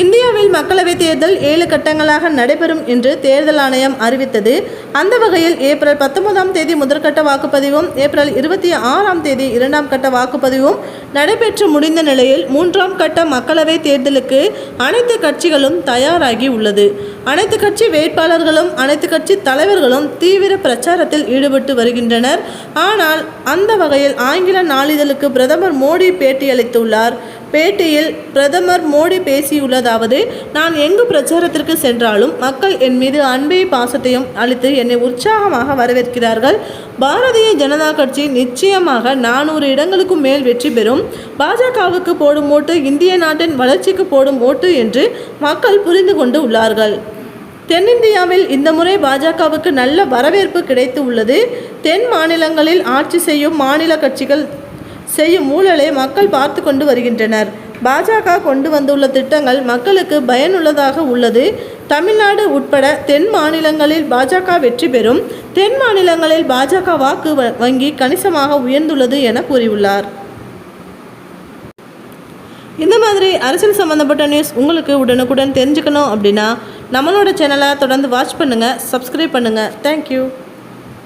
இந்தியாவில் மக்களவைத் தேர்தல் ஏழு கட்டங்களாக நடைபெறும் என்று தேர்தல் ஆணையம் அறிவித்தது. அந்த வகையில் ஏப்ரல் பத்தொன்பதாம் தேதி முதற்கட்ட வாக்குப்பதிவும் ஏப்ரல் இருபத்தி ஆறாம் தேதி இரண்டாம் கட்ட வாக்குப்பதிவும் நடைபெற்று முடிந்த நிலையில் மூன்றாம் கட்ட மக்களவைத் தேர்தலுக்கு அனைத்து கட்சிகளும் தயாராகி உள்ளது. அனைத்து கட்சி வேட்பாளர்களும் அனைத்து கட்சி தலைவர்களும் தீவிர பிரச்சாரத்தில் ஈடுபட்டு வருகின்றனர். ஆனால் அந்த வகையில் ஆங்கில நாளிதழுக்கு பிரதமர் மோடி பேட்டியளித்துள்ளார். பேட்டியில் பிரதமர் மோடி பேசியுள்ளதாவது நான் எங்கு பிரச்சாரத்திற்கு சென்றாலும் மக்கள் என் மீது அன்பையும் பாசத்தையும் அளித்து என்னை உற்சாகமாக வரவேற்கிறார்கள். பாரதிய ஜனதா கட்சி நிச்சயமாக நானூறு இடங்களுக்கும் மேல் வெற்றி பெறும். பாஜகவுக்கு போடும் ஓட்டு இந்திய நாட்டின் வளர்ச்சிக்கு போடும் ஓட்டு என்று மக்கள் புரிந்து கொண்டு உள்ளார்கள். தென்னிந்தியாவில் இந்த முறை பாஜகவுக்கு நல்ல வரவேற்பு கிடைத்து உள்ளது தென் மாநிலங்களில் ஆட்சி செய்யும் மாநில கட்சிகள் செய்யும் ஊழலை மக்கள் பார்த்து கொண்டு வருகின்றனர். பாஜக கொண்டு வந்துள்ள திட்டங்கள் மக்களுக்கு பயனுள்ளதாக உள்ளது. தமிழ்நாடு உட்பட தென் மாநிலங்களில் பாஜக வெற்றி பெறும். தென் மாநிலங்களில் பாஜக வாக்கு வ- வங்கி கணிசமாக உயர்ந்துள்ளது என கூறியுள்ளார். இந்த மாதிரி அரசியல் சம்மந்தப்பட்ட நியூஸ் உங்களுக்கு உடனுக்குடன் தெரிஞ்சுக்கணும் அப்படின்னா நம்மளோட சேனலை தொடர்ந்து வாட்ச் பண்ணுங்கள் சப்ஸ்கிரைப் பண்ணுங்கள் தேங்க்யூ